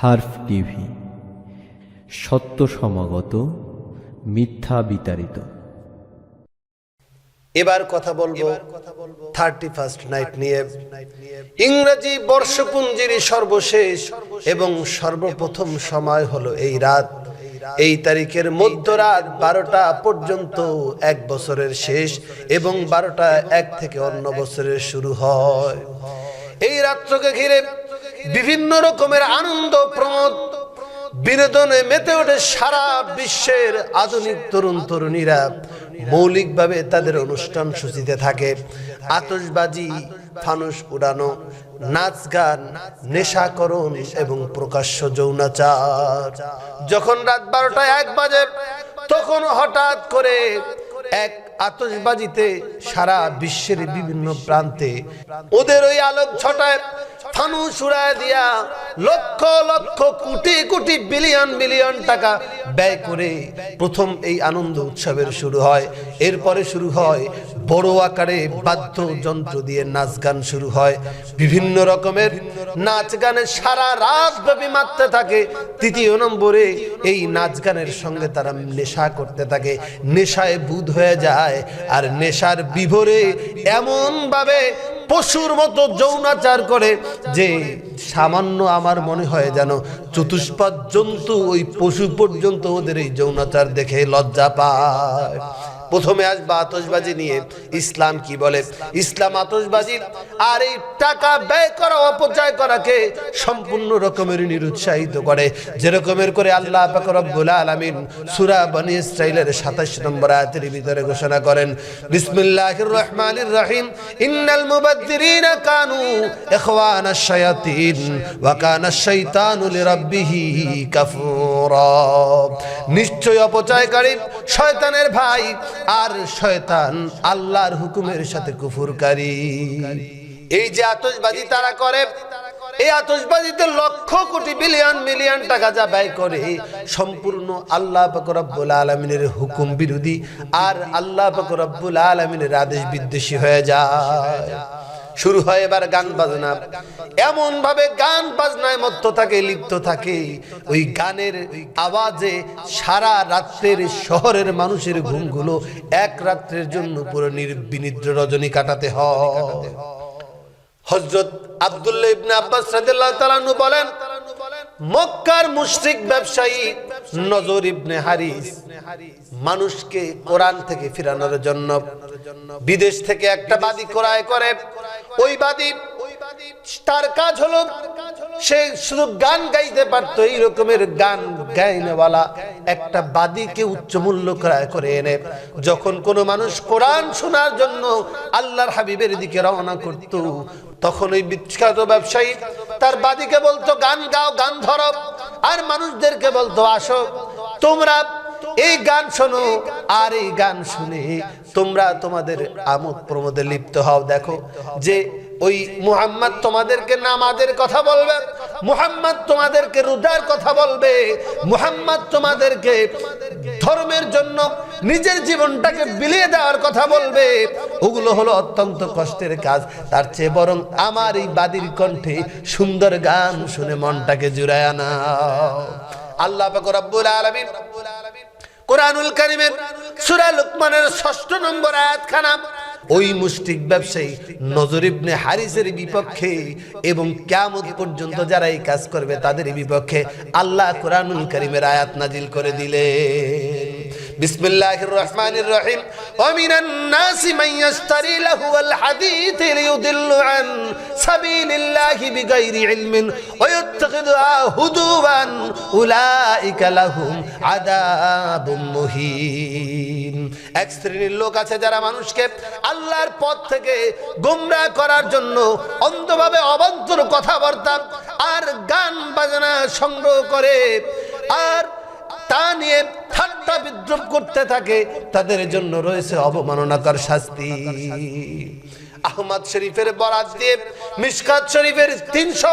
হার্ফ TV. সত্য সমাগত, মিথ্যা বিতাড়িত। এবার কথা বলব থার্টি ফার্স্ট নাইট নিয়ে। ইংরেজি বর্ষপুঞ্জির সর্বশেষ এবং সর্বপ্রথম সময় হলো এই রাত। এই তারিখের মধ্যরাত বারোটা পর্যন্ত এক বছরের শেষ এবং বারোটা এক থেকে অন্য বছরের শুরু হয়। এই রাত্রকে ঘিরে বিভিন্ন রকমের আনন্দ, প্রমোদ, বিনোদনে মেতে ওঠে সারা বিশ্বের আধুনিক তরুণ তরুণীরা। মৌলিকভাবে তাদের অনুষ্ঠান সূচিতে থাকে। আতশবাজি, ফানুস উড়ানো, নাচ গান, নেশাকরণ এবং প্রকাশ্য যৌনাচার। যখন রাত বারোটায় এক বাজে, তখন হঠাৎ করে এক আতশবাজিতে সারা বিশ্বের বিভিন্ন প্রান্তে ওদের ওই আলোক ছটায় থানু সুরায় দিয়া লক্ষ লক্ষ কোটি কোটি বিলিয়ন বিলিয়ন টাকা ব্যয় করে প্রথম এই আনন্দ উৎসবের শুরু হয়। এরপরে শুরু হয় বড় আকারে বাদ্যযন্ত্র দিয়ে নাচ গান শুরু হয়। বিভিন্ন রকমের নাচ গানে সারা রাত ব্যাপী মারতে থাকে। তৃতীয় নম্বরে এই নাচ গানের সঙ্গে তারা নেশা করতে থাকে। নেশায় বুধ হয়ে যায় আর নেশার বিভোরে এমন ভাবে পশুর মতো যৌনাচার করে যে সামান্য আমার মনে হয় যেন চতুষ্পাদ জন্তু ওই পশু পর্যন্ত ওদের এই যৌনাচার দেখে লজ্জা পায়। প্রথমে আসবা আতসবাজি নিয়ে ইসলাম কি বলে? ইসলাম আতসবাজি আর এই টাকা ব্যয় করা, অপচয় করাকে সম্পূর্ণ রকমের নিরুৎসাহিত করে। যেরকমের করে আল্লাহ রব্বুল আলামিন সূরা বনি ইসরাইলের 27 নম্বর আয়াতের ভিতরে ঘোষণা করেন, বিসমিল্লাহির রহমানির রহিম, ইন্নাল মুবাদ্দিরিনা কানু ইখওয়ানাশ শায়াতিন ওয়া কানা শাইতানু লিরাব্বিহি কাফুরা। নিশ্চয় অপচয়কারী শয়তানের ভাই আর শয়তান আল্লাহর হুকুমের সাথে কুফুরকারী। এই যে আতশবাজি তারা করে, এই আতশবাজিতে লক্ষ কোটি বিলিয়ন মিলিয়ন টাকা যা ব্যয় করে, সম্পূর্ণ আল্লাহ পাক রব্বুল আলমিনের হুকুম বিরোধী, আর আল্লাহ পাক রব্বুল আলমিনের আদেশ বিদ্বেষী হয়ে যায়। শুরু হয় এবার গান বাজনা। এমন ভাবে গান বাজনায় মত্ত থাকে, লিপ্ত থাকে। ওই গানের আওয়াজে সারা রাত্রের শহরের মানুষের ঘুমগুলো এক রাত্রের জন্য পুরো নির্বিনিদ্র রজনী কাটাতে হয়। হজরত আব্দুল্লাহ ইবনে আব্বাস রাদিয়াল্লাহু তাআলা বলেন, মক্কার মুশরিক ব্যবসায়ী নজর ইবনে হারিস মানুষকে কোরআন থেকে ফিরানোর জন্য। বিদেশ থেকে একটা বাদী ক্রয় করে। ওই বাদী তার কাজ হলো সে শুধু গান গাইতে পারতো, এই রকমের গান গাইনেওয়ালা একটা বাদীকে উচ্চ মূল্য ক্রয় করে এনে। যখন কোনো মানুষ কোরআন শোনার জন্য আল্লাহর হাবিবের দিকে রওনা করত, তখন ওই বিখ্যাত ব্যবসায়ী তার বাদীকে বলতো, গান গাও, গান ধরো। আর মানুষদেরকে বলতো, আসো। তোমরা এই গান শোনো, আর এই গান শুনে তোমরা তোমাদের আমোদ প্রমোদে লিপ্ত হও। দেখো যে ওই মুহাম্মদ তোমাদেরকে নামাজের কথা বলবে, মুহাম্মদ তোমাদেরকে রোজার কথা বলবে, মুহাম্মদ তোমাদেরকে ধর্মের জন্য নিজের জীবনটাকে বিলিয়ে দেওয়ার কথা বলবে, ওগুলো হলো অত্যন্ত কষ্টের কাজ। তার চেয়ে বরং আমার এই বাদির কণ্ঠে সুন্দর গান শুনে মনটাকে জুড়ায় আনা। আল্লাহ রব্বুল আলামিন কোরআনুল কারিমের সূরা লুকমানের ষষ্ঠ নম্বর আয়াতখানা ওই মুষ্টিক ব্যবসায়ী নজর ইবনে হারিসের বিপক্ষে এবং কেমন পর্যন্ত যারা এই কাজ করবে তাদের বিপক্ষে আল্লাহ কোরআনুল করিমের আয়াত নাজিল করে দিলে বিসমিল্লাহির রহমানির রহিম। ওমিনান নাসি মান ইশতারি লাহুল হাদিস লিয়ুদিল্লু আন সাবিলিল্লাহি বিগাইরি ইলমিন ওয়া ইত্তাখিযুহা হুদুওয়ান উলাইকা লাহুম আযাবুম মুহিন। এক শ্রেণির লোক আছে যারা মানুষকে আল্লাহর পথ থেকে গোমরা করার জন্য অন্ধভাবে অবান্তর কথাবার্তা আর গান বাজনা সংগ্রহ করে আর তা নিয়ে ঠাট্টা বিদ্রুপ করতে থাকে, তাদের জন্য রয়েছে অবমাননাকর শাস্তি। আহমদ শরীফের বরাত দিয়ে মিসকাত শরীফের তিনশো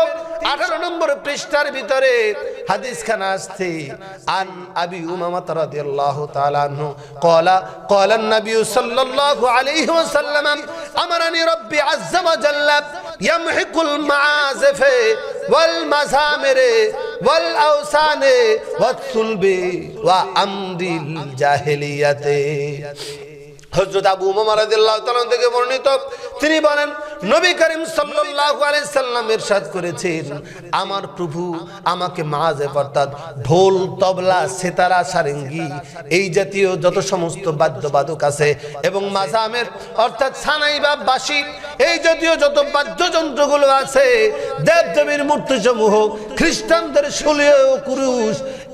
আঠারো নম্বর পৃষ্ঠার ভিতরে হাদিস খান আসছে, আন আবি উমামাত রাদিয়াল্লাহু তাআলা আনহু ক্বালা ক্বালা নবী সাল্লাল্লাহু আলাইহি ওয়াসাল্লাম, আমরানি রব্বি আযযা ওয়া জাল্লা, ইয়ামহিকুল মাআযফে ওয়াল মাযামিরে ওয়াল আওসানে ওয়াত সুলবি ওয়া আমদিল জাহেলিয়াতে। হযরত আবু উমামা রাদিয়াল্লাহু থেকে বর্ণিত, তিনি বলেন, নবী করিম সাল্লাল্লাহু আলাইহি সাল্লাম ইরশাদ করেছেন। আমার প্রভু আমাকে মাঝে অর্থাৎ ঢোল, তবলা, সেতারা, সারেঙ্গি, এই জাতীয় যত সমস্ত বাদ্যবাদক আছে এবং মাজামের অর্থাৎ সানাই বা বাঁশি এই জাতীয় যত বাদ্যযন্ত্রগুলো আছে, দেবদেবীর মূর্তিসমূহ, খ্রিস্টানদের শুলীয় কুরুশ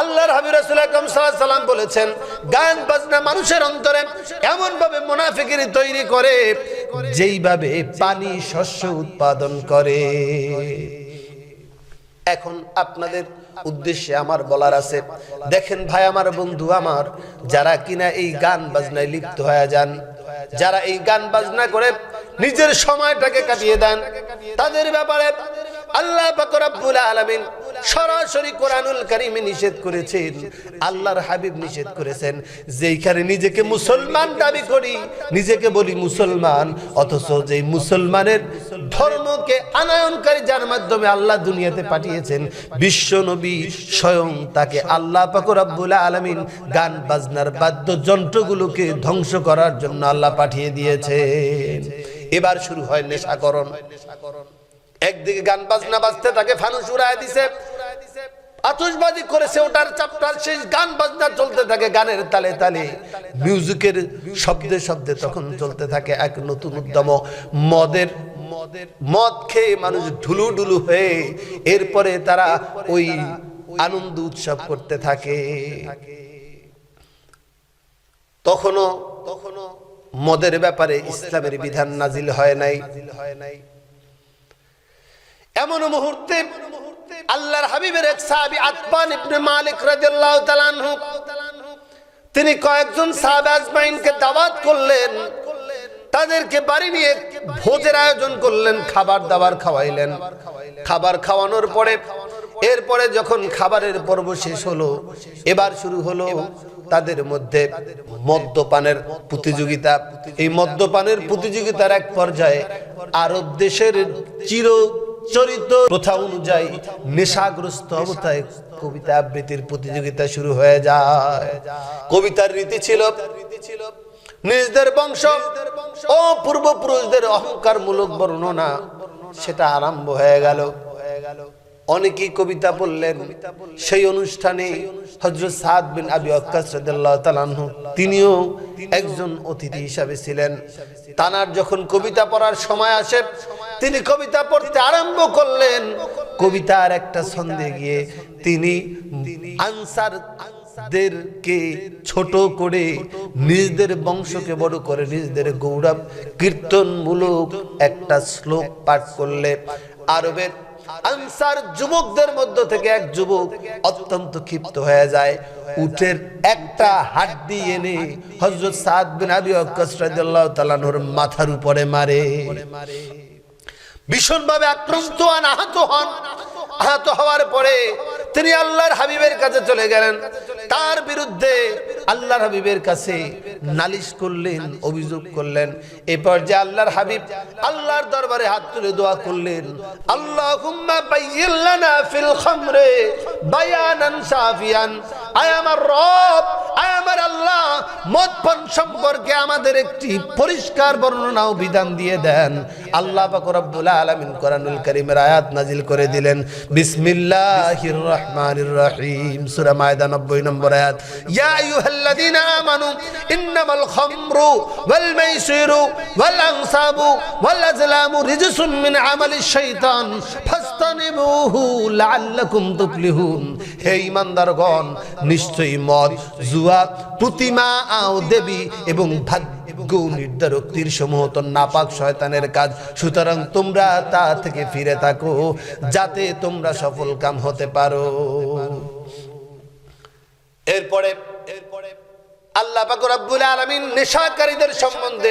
আল্লাহর আকরাম সাল্লাম বলেছেন, গান, বাজনা মানুষের অন্তরে এমন ভাবে মুনাফিকিরি তৈরি করে যেইভাবে পানি, শস্য উৎপাদন করে। এখন আপনাদের উদ্দেশ্যে আমার বলার আছে, দেখেন ভাই, আমার বন্ধু আমার, যারা কিনা এই গান বাজনায় লিপ্ত হয়ে যান, যারা এই গান বাজনা করে নিজের সময়টাকে কাটিয়ে দেন, তাদের ব্যাপারে আল্লাহ পাক রব্বুল আলামিন সরাসরি কোরআনুল কারিমে নিষেধ করেছেন, আল্লাহর হাবিব নিষেধ করেছেন। যেইখানে নিজেকে মুসলমান দাবি করি, নিজেকে বলি মুসলমান, অথচ যেই মুসলমানের ধর্মকে আনায়নকারী যার মাধ্যমে আল্লাহ দুনিয়াতে পাঠিয়েছেন, বিশ্ব নবী স্বয়ং তাকে আল্লাহ পাক রব্বুল আলামিন গান বাজনার বাদ্যযন্ত্রগুলোকে ধ্বংস করার জন্য আল্লাহ পাঠিয়ে দিয়েছেন। এবার শুরু হয় নেশাকরণ। নেশাকরণ একদিকে গান বাজনা বাজতে তাকে ফানুস উড়ায় দিছে। আতশবাজি করেছে, ওটার চাপটার শেষ, গান বাজনা চলতে থাকে, গানের তালে তালে। মিউজিকের শব্দে শব্দে তখন চলতে থাকে এক নতুন উদ্যম। মদের মদের, মদ খেয়ে মানুষ ঢুলু ঢুলু হয়ে, এরপরে তারা ওই আনন্দ উৎসব করতে থাকে। তখনও তখনও মদের ব্যাপারে ইসলামের বিধান নাজিল হয় নাই। এমন মুহূর্তে আল্লাহর হাবিবের এক সাহাবী আতবান ইবনে মালিক রাদিয়াল্লাহু তাআলা আনহু, তিনি কয়েকজন সাহাবা আজমাইনকে দাওয়াত করলেন, তাদেরকে বাড়ি নিয়ে ভোজের আয়োজন করলেন, খাবার দাবার খাওয়াইলেন। খাবার খাওয়ানোর পরে, এরপরে যখন খাবারের পর্ব শেষ হলো, এবার শুরু হলো তাদের মধ্যে মদ্যপানের প্রতিযোগিতা। এই মদ্যপানের প্রতিযোগিতার এক পর্যায়ে আরব দেশের চির চরিত প্রথা অনুযায়ী নেশাগ্রস্ত অবস্থায় কবিতা আবৃত্তির প্রতিযোগিতা শুরু হয়ে যায়। কবিতার রীতি ছিল নিজদের বংশ ও পূর্বপুরুষদের অহংকার মূলক বর্ণনা, সেটা আরম্ভ হয়ে গেল হয়ে গেল। অনেকেই কবিতা বললেন সেই অনুষ্ঠানে হজরত সাদ বিন আবি তাআলা তিনিও একজন অতিথি হিসাবে ছিলেন। তানার যখন কবিতা পড়ার সময় আসে, তিনি কবিতা পড়তে আরম্ভ করলেন। কবিতার একটা ছন্দে গিয়ে তিনি আনসার দেরকে ছোট করে নিজদের বংশকে বড় করে নিজদের গৌরব কীর্তনমূলক একটা শ্লোক পাঠ করলে। আরবের আনসার যুবকদের মধ্য থেকে এক যুবক অত্যন্ত ক্ষিপ্ত হয়ে যায়। উটের একটা হাড্ডি এনে হজরত সাদ বিন আবি ওয়াক্কাস রাদিয়াল্লাহু তাআলার মাথার উপরে মারে। ভীষণভাবে আক্রান্ত হন, আহত হন। আহত হওয়ার পরে তিনি আল্লাহর হাবিবের কাছে চলে গেলেন। তার বিরুদ্ধে আল্লাহর হাবিবের কাছে নালিশ করলেন, অভিযোগ করলেন। এই পর্যায়ে আল্লাহর হাবিব আল্লাহর দরবারে হাত তুলে দোয়া করলেন, আল্লাহুম্মা ফিল খামরে বায়ানান সাফিয়ান। আমার রব, আয় আমার আল্লাহ, মদ পান সম্পর্কে আমাদের একটি পরিষ্কার বর্ণনা ও বিধান দিয়ে দেন। আল্লাহ পাক রব্বুল আলামিন কোরআনুল কারীমের আয়াত নাজিল করে দিলেন। বিসমিল্লাহির রহমানির রহিম সূরা মায়দা 90 নম্বর আয়াত ইয়া আইয়ুহাল্লাযীনা আমানু ইন্নামাল খামরু ওয়াল মাইসিরু ওয়াল আনসাবু ওয়াল আজলামু রিজসুম মিন আমালিশ শাইতান ফাস্তানিবুহু লাআল্লাকুম তুফলিহুন হে ঈমানদারগণ নিশ্চয়ই মদ জুয়া প্রতিমা আও দেবী এবং ভাগ্য নির্ধারক তীর সমূহ তো নাপাক শয়তানের কাজ। সুতরাং তোমরা তা থেকে ফিরে থাকো, যাতে তোমরা সফল কাম হতে পারো। এরপরে এরপরে আল্লাহ পাক রব্বুল নেশাকারীদের সম্বন্ধে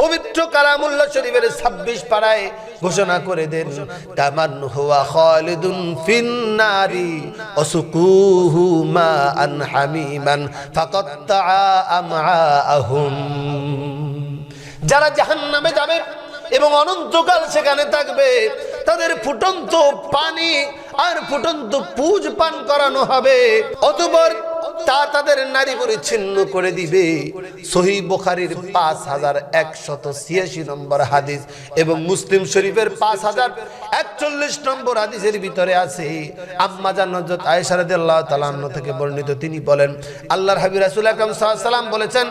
পবিত্র কালামুল্লাহ শরীফের 26 পারায় ঘোষণা করে দেন কামান হুয়া খালিদুন ফিন্নারি ওয়াসুকুহু মা আন হামিমান ফাকাত্তা আমআআহুম। যারা জাহান্নামে যাবে এবং অনন্তকাল সেখানে থাকবে, তাদের ফুটন্ত পানি আর ফুটন্ত পুজ পান করানো হবে। অতঃপর তা তাদের নারী পরিচ্ছিন্ন করে দিবে। সহি বোখারির পাঁচ হাজার একশত ছিয়াশি নম্বর হাদিস এবং মুসলিম শরীফের পাঁচ হাজার একচল্লিশ নম্বর হাদিসের ভিতরে আছে। আম্মা জান্নাত আয়েশা রাদিয়াল্লাহু তাআলা থেকে বর্ণিত তিনি বলেন, আল্লাহর হাবিব রাসুল আকরাম সাল্লাম বলেছেন,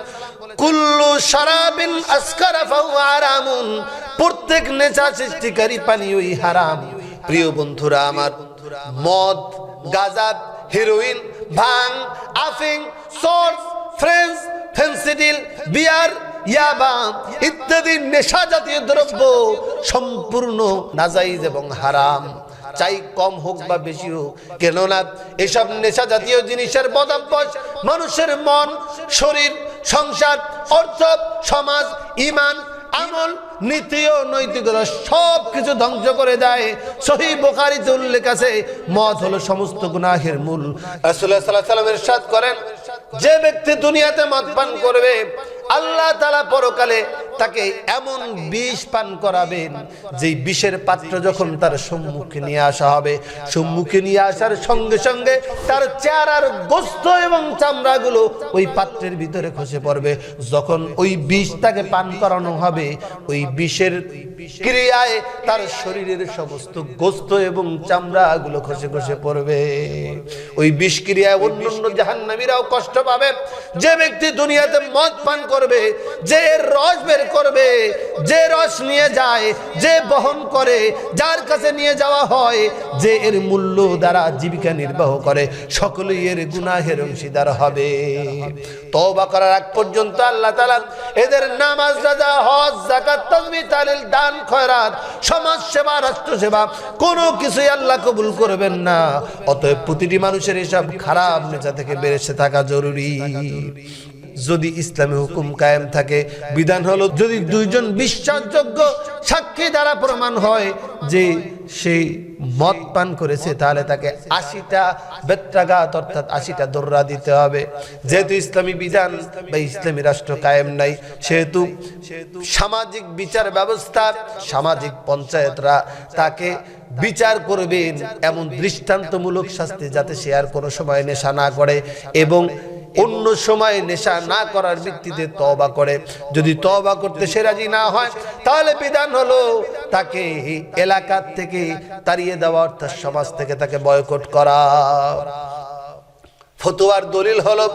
কুল্লু শারাবিন আসকারা হারামুন, প্রত্যেক নেশা সৃষ্টিকারী পানীয়ই হারাম। প্রিয় বন্ধুরা, আমার মদ, গাঁজা, হেরোইন ভাং, আফিং সর্স ফ্রেন্স ফেন্সিডিল, বিয়ার, ইয়াবা ইত্যাদি নেশা জাতীয় দ্রব্য সম্পূর্ণ নাজাইজ এবং হারাম। চাই কম হোক বা বেশি হোক, কেননা এসব নেশা জাতীয় জিনিসের বদাভ্যাস মানুষের মন, শরীর, সংসার, অর্থ, সমাজ, ইমান আমল, নীতি ও নৈতিকতা সব কিছু ধ্বংস করে দেয়। সহি বোকারিতে উল্লেখ আছে, মদ হলো সমস্ত গুনাহের মূল। সাল্লামের সাদ করেন, যে ব্যক্তি দুনিয়াতে মদ পান করবে, আল্লাহ তালা পরকালে তাকে এমন বিষ পান করাবেন যে বিষের পাত্র যখন তার সম্মুখে নিয়ে আসা হবে, সম্মুখে নিয়ে আসার সঙ্গে সঙ্গে তার চেহারার গোস্ত এবং চামড়াগুলো ওই পাত্রের ভিতরে খসে পড়বে। যখন ওই বিষ তাকে পান করানো হবে, ওই বিষের ক্রিয়ায় তার শরীরের সমস্ত গোস্ত এবং চামড়াগুলো খসে খসে পড়বে। ওই বিষ ক্রিয়ায় অন্যান্য জাহান্নামীরাও কষ্ট পাবে। যে ব্যক্তি দুনিয়াতে মদ পান করবে, যে রস বের করবে, যে রস নিয়ে যায়, যে বহন করে, যার কাছে নিয়ে যাওয়া হয়, যে এর মূল্য দ্বারা জীবিকা নির্বাহ করে, সকলেই এর গুনাহের অংশীদার হবে। তওবা করার আগ পর্যন্ত আল্লাহ তাআলা এদের নামাজ, রাজা, হজ, যাকাত তাজমি তালিল দান, খয়রাত, সমাজ সেবা, রাষ্ট্র সেবা, কোনো কিছুই আল্লাহ কবুল করবেন না। অতএব প্রতিটি মানুষের এসব খারাপ, নেচা থেকে বেড়েছে থাকা জরুরি। যদি ইসলামী হুকুম কায়েম থাকে, বিধান হলো যদি দুইজন বিশ্বাসযোগ্য সাক্ষী দ্বারা প্রমাণ হয় যে সেই মদ পান করেছে, তাহলে তাকে আশিটা বেত্রাঘাত, অর্থাৎ আশিটা দৌড়া দিতে হবে। যেহেতু ইসলামী বিধান বা ইসলামী রাষ্ট্র কায়েম নাই, সেহেতু সামাজিক বিচার ব্যবস্থা, সামাজিক পঞ্চায়েতরা তাকে বিচার করবেন এমন দৃষ্টান্তমূলক শাস্তি যাতে সে আর কোনো সময় নেশা না করে এবং অন্য সময় নেশা না করার ভিত্তিতে তবা করে। যদি তবা করতে সে রাজি না হয়, তাহলে বিধান হলো তাকে এলাকার থেকে তাড়িয়ে দেওয়া, অর্থাৎ সমাজ থেকে তাকে বয়কট করা। ফতুয়ার দলিল হলো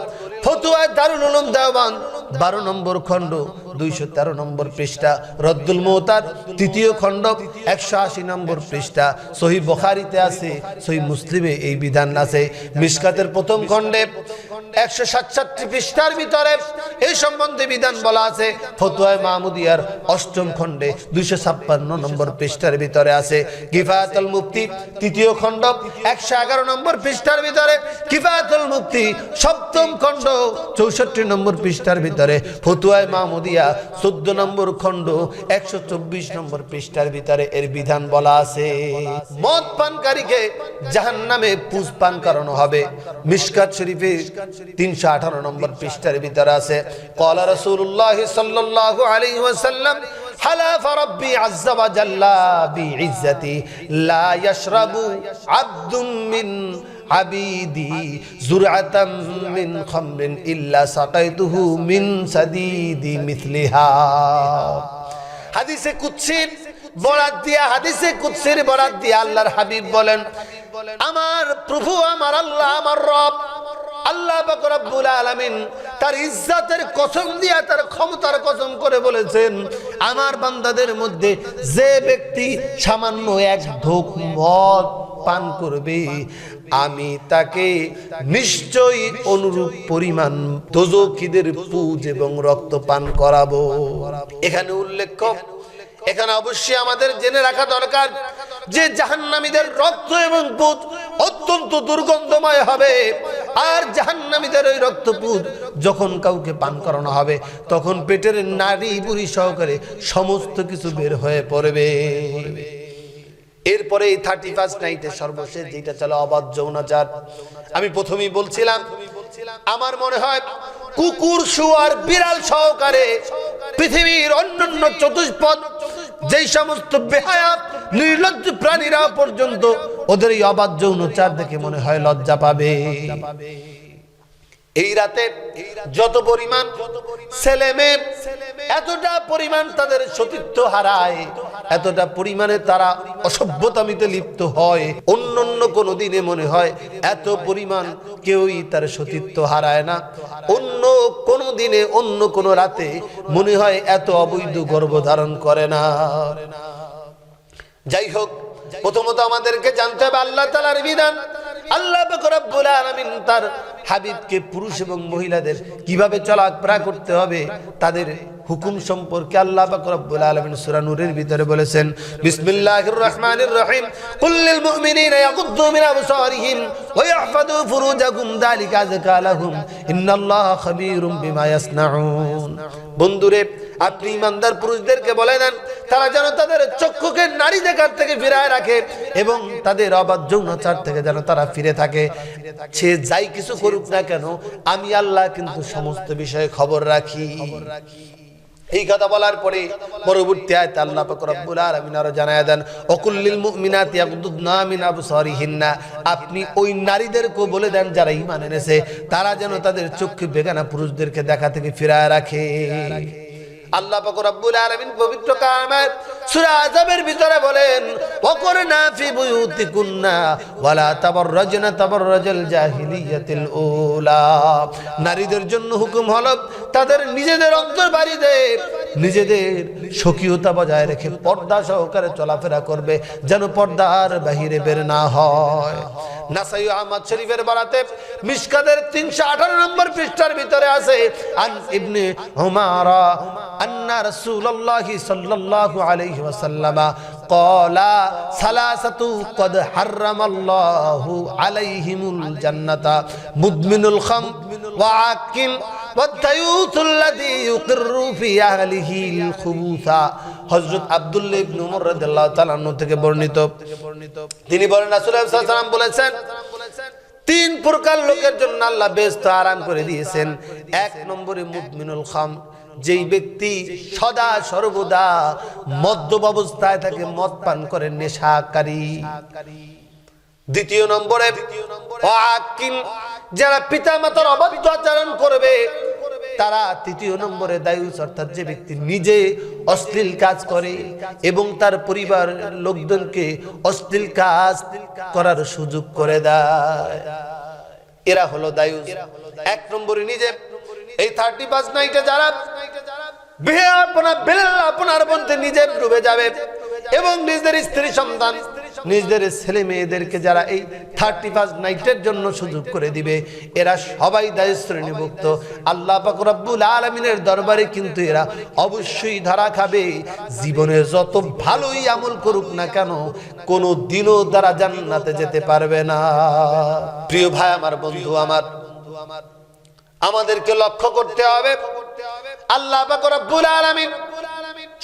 ফতুয়ার দারুল উলুম দেওয়ান, বারো নম্বর খণ্ড, দুইশো তেরো নম্বর পৃষ্ঠা, রদ্দুল মোহতার তৃতীয় খণ্ড, একশো আশি নম্বর পৃষ্ঠা, সহি বখারিতে আছে, সহি মুসলিমে এই বিধান আছে। মিসকাতের প্রথম খণ্ডে একশো সাতষট্টি পৃষ্ঠার ভিতরে এই সম্বন্ধে বিধান বলা আছে মাহমুদিয়ার অষ্টম দুইশো ছাপ্পান্ন নম্বর পৃষ্ঠার ভিতরে আছে, কিফায়াতুল মুফতি তৃতীয় একশো এগারো নম্বর পৃষ্ঠার ভিতরে, কিফায়াতুল মুফতি সপ্তম চৌষট্টি নম্বর পৃষ্ঠার ভিতরে, ফতুয়ায় মাহমুদিয়া চোদ্দ নম্বর খণ্ড একশো চব্বিশ নম্বর পৃষ্ঠার ভিতরে এর বিধান বলা আছে। মদ পানকারীকে জাহান নামে পুষ পান করানো হবে। মিসকাত শরীফে তিনশো আঠারো নম্বর পৃষ্ঠার ভিতরে আছে কলা রসুল্লাহ সাল্লাহ আলী ওয়াসাল্লাম حلف ربي عز وجل بعزتي لا يشرب عبد من عبيدي زرعة من خمر إلا سقيته من سديد مثلها হাদিসে কুৎসির বরাত দিয়া হাদিসে কুৎসির বরাত দিয়া আল্লাহর হাবিব বলেন আমার প্রভু আমার আল্লাহ আমার রব আল্লাহ রব্বুল আলামিন তার ইজ্জতের কসম দিয়া তার ক্ষমতার কসম করে বলেছেন, আমার বান্দাদের মধ্যে যে ব্যক্তি সামান্য এক ঢোক মদ পান করবে, আমি তাকে নিশ্চয়ই অনুরূপ পরিমাণ দোজকিদের পুজ এবং রক্ত পান করাবো। এখানে উল্লেখ্য এখানে অবশ্যই আমাদের জেনে রাখা দরকার যে জাহান্নামীদের রক্ত এবং পুত অত্যন্ত দুর্গন্ধময় হবে। আর জাহান্নামীদের ওই রক্তপুত যখন কাউকে পান করানো হবে, তখন পেটের নারী বুড়ি সহকারে সমস্ত কিছু বের হয়ে পড়বে। এরপরে এই থার্টি ফার্স্ট নাইটে সর্বশেষ যেটা চলে অবাধ যৌনাচার। আমি প্রথমেই বলছিলাম, আমার মনে হয় কুকুর, শুয়ার বিড়াল সহকারে পৃথিবীর অন্যান্য চতুষ্পদ যেই সমস্ত বেহায়া নির্লজ্জ প্রাণীরা পর্যন্ত ওদের এই অবাধ যৌনচার দেখে মনে হয় লজ্জা পাবে। এই রাতে যত পরিমাণ ছেলে মেয়ে এতটা পরিমাণ তাদের সতীত্ব হারায়, এতটা পরিমাণে তারা অসভ্যতামিতে লিপ্ত হয়। অন্য অন্য কোনো দিনে মনে হয় এত পরিমাণ কেউই তার সতীত্ব হারায় না। অন্য কোনো দিনে, অন্য কোনো রাতে মনে হয় এত অবৈধ গর্ভধারণ করে না। যাই হোক, প্রথমত আমাদেরকে জানতে হবে আল্লাহ তালার বিধান। আল্লাহ আলামিন তার হাবিবকে পুরুষ এবং মহিলাদের কীভাবে চলাফেরা করতে হবে, তাদের হুকুম সম্পর্কে আল্লাহ পাক আলামিন সূরা নূরের ভিতরে বলেছেন, বিসমিল্লাহির রহমানির রহিম, কুল লিল মুমিনিনা ইয়াগুদ্দু মিন আবসারিহিম ওয়া ফুরুজাহুম লাহুম, ইন্নাল্লাহা খাবীরুম বিমা ইয়াসনাউন। বন্ধুরে আপনি ইমানদার পুরুষদেরকে বলে দেন, তারা যেন তাদের চক্ষুকে নারী দেখার থেকে ফিরায় রাখে এবং তাদের অবাধ যৌনাচার থেকে যেন তারা ফিরে থাকে। সে যাই কিছু করুক না কেন, আমি আল্লাহ কিন্তু সমস্ত বিষয়ে খবর রাখি। এই কথা বলার পরে পরবর্তী আয়াতে আল্লাহ পাক রব্বুল আলামিন আরও জানায় দেন অকুল্লিল মুমিনাতি ইয়াগুদুদনা মিন আবসারিহিন্না। আপনি ওই নারীদেরকে বলে দেন যারা ঈমান এনেছে, তারা যেন তাদের চক্ষু বেগানা পুরুষদেরকে দেখা থেকে ফিরায় রাখে। আল্লাহ পাক রব্বুল আলামিন পবিত্র কামাত সূরা আযাবের ভিতরে বলেন, ওয়াকুরনা ফি বুয়ুতিকুন্না ওয়ালা তাবাররাজনা তাবাররাজাল জাহিলিয়াতিল উলা। নারীদের জন্য হুকুম হলো তাদের নিজেদের অন্তর বাড়িতে নিজেদের স্বকীয়তা বজায় রেখে পর্দা সহকারে চলাফেরা করবে, যেন পর্দার বাহিরে বের না হয়। তিনশো আঠারো নম্বর পৃষ্ঠার ভিতরে আছে আলাইহি কলা সালাসাতু কদ হারামাল্লাহু আলাইহিমুল জান্নাতা। মুদমিনুল খাম ওয়া আকিম হজরত আবদুল্লাহ ইবনে থেকে বর্ণিত। তিনি বলেন রাসূলুল্লাহ সাল্লাল্লাহু আলাইহি বলেছেন, তিন প্রকার লোকের জন্য আল্লাহ বেশ তো আরাম করে দিয়েছেন। এক নম্বরে মুদমিনুল খাম যেই ব্যক্তি সদা সর্বদা মদ্যপ অবস্থায় থাকে মদ পান করে, নেশাকারী। দ্বিতীয় নম্বরে যারা পিতা মাতার অবাধ্য আচরণ করবে, তারা তৃতীয় নম্বরে দায়ুস, অর্থাৎ যে ব্যক্তি নিজে অশ্লীল কাজ করে এবং তার পরিবার লোকজনকে অশ্লীল কাজ করার সুযোগ করে দেয়। এরা হলো দায়ুস। এক নম্বরে নিজে এই থার্টি পাঁচ নাইটে যারা আপনার বেলাল আপনার মধ্যে নিজে ডুবে যাবে এবং নিজেদের স্ত্রী সন্তান, নিজেদের ছেলে মেয়েদেরকে যারা এই থার্টি ফার্স্ট নাইটের জন্য সুযোগ করে দিবে, এরা সবাই দায় শ্রেণীভুক্ত আল্লাহ পাক রব্বুল আলমিনের দরবারে কিন্তু এরা অবশ্যই ধরা খাবে। জীবনে যত ভালোই আমল করুক না কেন, কোনো দিনও তারা জান্নাতে যেতে পারবে না। প্রিয় ভাই আমার বন্ধু আমার বন্ধু, আমার আমাদেরকে লক্ষ্য করতে হবে। আল্লাহ রব্বুল আলামিন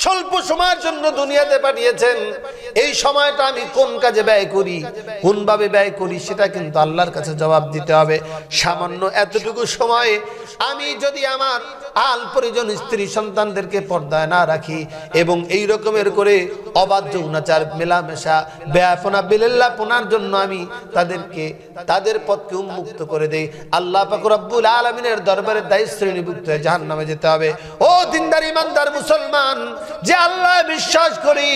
স্বল্প সময়ের জন্য দুনিয়াতে পাঠিয়েছেন। এই সময়টা আমি কোন কাজে ব্যয় করি কোন ভাবে ব্যয় করি সেটা কিন্তু আল্লাহর কাছে জবাব দিতে হবে। সামান্য এতটুকু সময়ে আমি যদি আমার আল পরিজন স্ত্রী সন্তানদেরকে পর্দায় না রাখি এবং এই রকমের করে অবাধ যৌনাচার, মেলামেশা ব্যাপনা বেলেল্লাপনার জন্য আমি তাদেরকে, তাদের পথকে উন্মুক্ত করে দেই। আল্লাহ পাক রব্বুল আলমিনের দরবারে দায়িত্ব শ্রেণীভুক্ত হয়ে জাহান নামে যেতে হবে। ও দিনদার, ইমানদার মুসলমান, যে আল্লাহ বিশ্বাস করি,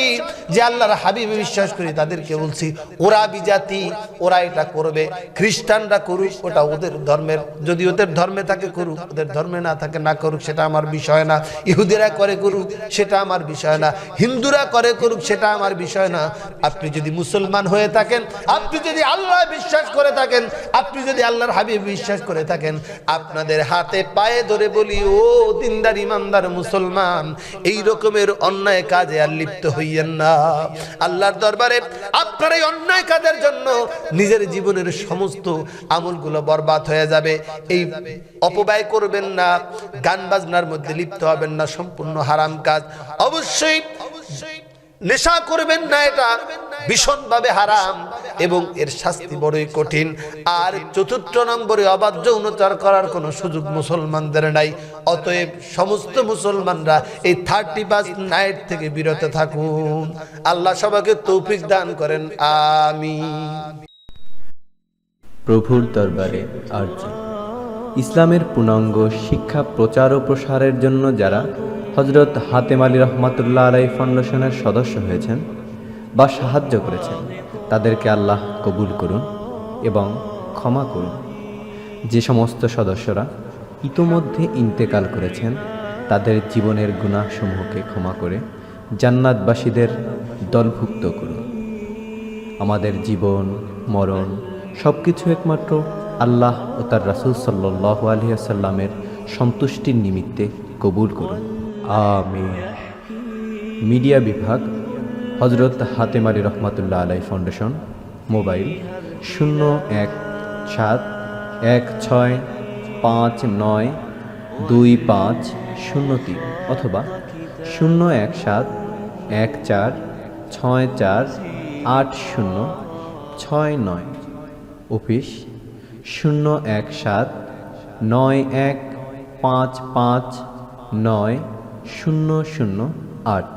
যে আল্লাহর হাবিবে বিশ্বাস করি, তাদেরকে বলছি, ওরা বিজাতি, ওরা এটা করবে। খ্রিস্টানরা করুক, ওটা ওদের ধর্মের, যদি ওদের ধর্মে থাকে, করুক। ওদের ধর্মে না থাকে, না করুক। সেটা আমার বিষয় না। ইহুদিরা করে করুক, সেটা আমার বিষয় না। হিন্দুরা করে করুক, সেটা আমার বিষয় না। আপনি যদি মুসলমান হয়ে থাকেন, আপনি যদি আল্লাহ বিশ্বাস করে থাকেন, আপনি যদি আল্লাহর হাবিব বিশ্বাস করে থাকেন, আপনাদের হাতে পায়ে ধরে বলি, ও দিনদার, ইমানদার মুসলমান, এই রকমের অন্যায় কাজে আর লিপ্ত হইয়েন না। আল্লাহর দরবারে আপনার এই অন্যায় কাজের জন্য নিজের জীবনের সমস্ত আমলগুলো বরবাদ হয়ে যাবে। এই অপব্যয় করবেন না। গান বাজনার মধ্যে লিপ্ত হবেন না, সম্পূর্ণ হারাম কাজ। অবশ্যই নেশা করবেন না এটা, ভীষণভাবে হারাম এবং এর শাস্তি বড়ই কঠিন। আর চতুর্থ নম্বরে অবাধ যৌনচার করার কোনো সুযোগ মুসলমানদের নাই, অতএব সমস্ত মুসলমানরা এই থার্টি ফার্স্ট নাইট থেকে বিরত থাকুন। আল্লাহ সবাইকে তৌফিক দান করেন আমি প্রভুর দরবারে আর্জি। ইসলামের পূর্ণাঙ্গ শিক্ষা, প্রচার ও প্রসারের জন্য যারা হজরত হাতেম আলী রহমাতুল্লাহ আলাই ফাউন্ডেশনের সদস্য হয়েছেন বা সাহায্য করেছেন, তাদেরকে আল্লাহ কবুল করুন এবং ক্ষমা করুন। যে সমস্ত সদস্যরা ইতোমধ্যে ইন্তেকাল করেছেন, তাদের জীবনের গুণাসমূহকে ক্ষমা করে জান্নাতবাসীদের দলভুক্ত করুন। আমাদের জীবন, মরণ সব কিছু একমাত্র আল্লাহ ও তার রাসুল সাল্লাহ আলহিহাসাল্লামের সন্তুষ্টির নিমিত্তে কবুল করুন। আমিন। মিডিয়া বিভাগ হজরত হাতেমারি রহমাতুল্লাহ আলাই ফাউন্ডেশন, মোবাইল শূন্য এক সাত এক ছয় পাঁচ নয় দুই পাঁচ শূন্য তিন অথবা শূন্য এক সাত এক চার ছয় চার আট শূন্য ছয় নয়। অফিস শূন্য এক সাত নয় এক পাঁচ পাঁচ নয় শূন্য শূন্য আট।